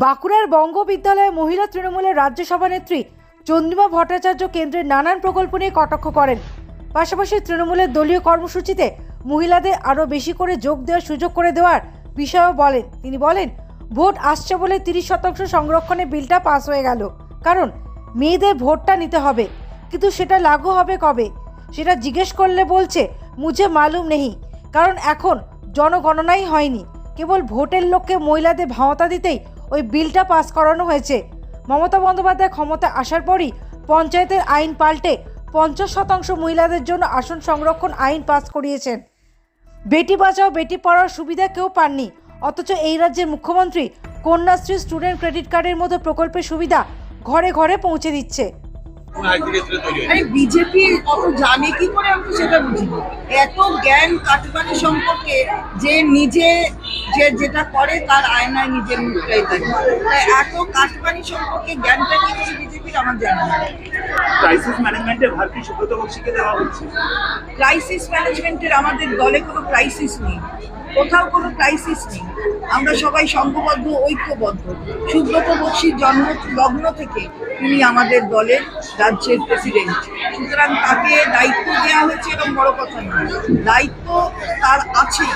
বাঁকুড়ার বঙ্গ বিদ্যালয়ে মহিলা তৃণমূলের রাজ্য সভানেত্রী চন্দ্রিমা ভট্টাচার্য কেন্দ্রের নানান প্রকল্প নিয়ে কটাক্ষ করেন। পাশাপাশি তৃণমূলের দলীয় কর্মসূচিতে মহিলাদের আরও বেশি করে যোগ দেওয়ার সুযোগ করে দেওয়ার বিষয়েও বলেন। তিনি বলেন, ভোট আসছে বলে তিরিশ শতাংশ সংরক্ষণে বিলটা পাস হয়ে গেল। কারণ মেয়েদের ভোটটা নিতে হবে। কিন্তু সেটা লাগু হবে কবে? সেটা জিজ্ঞেস করলে বলছে, মুঝে মালুম নেই কারণ এখন জনগণনাই হয়নি। কেবল ভোটের লোককে মহিলাদের ভাওতা দিতেই ওই বিলটা পাস করানো হয়েছে। মমতা বন্দ্যোপাধ্যায় ক্ষমতা আসার পরই পঞ্চায়েতের আইন পাল্টে পঞ্চাশ শতাংশ মহিলাদের জন্য আসন সংরক্ষণ আইন পাস করিয়েছেন। বেটি বাঁচাও, বেটি পড়ার সুবিধা কেউ পাননি। অথচ এই রাজ্যের মুখ্যমন্ত্রী কন্যাশ্রী স্টুডেন্ট ক্রেডিট কার্ডের মতো প্রকল্পের সুবিধা ঘরে ঘরে পৌঁছে দিচ্ছে। বিজেপি অত জানে কি করে আমি সেটা এত জ্ঞান কাটবানি সম্পর্কে যে নিজে যে যেটা করে তার আয়নায় নিজের মুখটাই থাকে তাই এত কাটবানি সম্পর্কে জ্ঞানটা কি করে বিজেপির আমার জানা না ক্রাইসিস ম্যানেজমেন্টের ভার কি সুব্রত বক্সিকে দেওয়া হচ্ছে। ক্রাইসিস ম্যানেজমেন্টের আমাদের দলে কোনো ক্রাইসিস নেই। কোথাও কোনো ক্রাইসিস নেই। আমরা সবাই সংঘবদ্ধ ঐক্যবদ্ধ। সুব্রত বক্সির জন্ম লগ্ন থেকে তিনি আমাদের দলের রাজ্যের প্রেসিডেন্ট সুতরাং তাকে দায়িত্ব দেওয়া হয়েছে এরকম বড় কথা নয়, দায়িত্ব তার আছেই,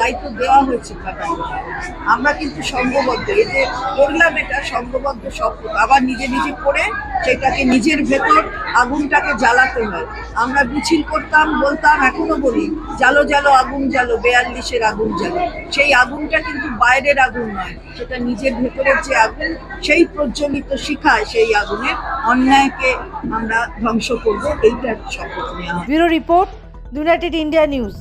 দায়িত্ব দেওয়া হয়েছে আমরা কিন্তু সংঘবদ্ধ এতে করলাম এটা সংঘবদ্ধ সব আবার নিজে নিজে করে সেটাকে নিজের ভেতর আগুনটাকে জ্বালাতে হয়। আমরা মিছিল করতাম, বলতাম, এখনও বলি জালো জালো আগুন জ্বালো, বেয়াল্লিশের আগুন জ্বালো। সেই আগুনটা কিন্তু বাইরের আগুন নয়, সেটা নিজের ভেতরের যে আগুন, সেই প্রজ্বলিত শিখায় সেই আগুনের অন্যায়কে আমরা ধ্বংস করব এইটার শপথ নেওয়া bureau report United India News.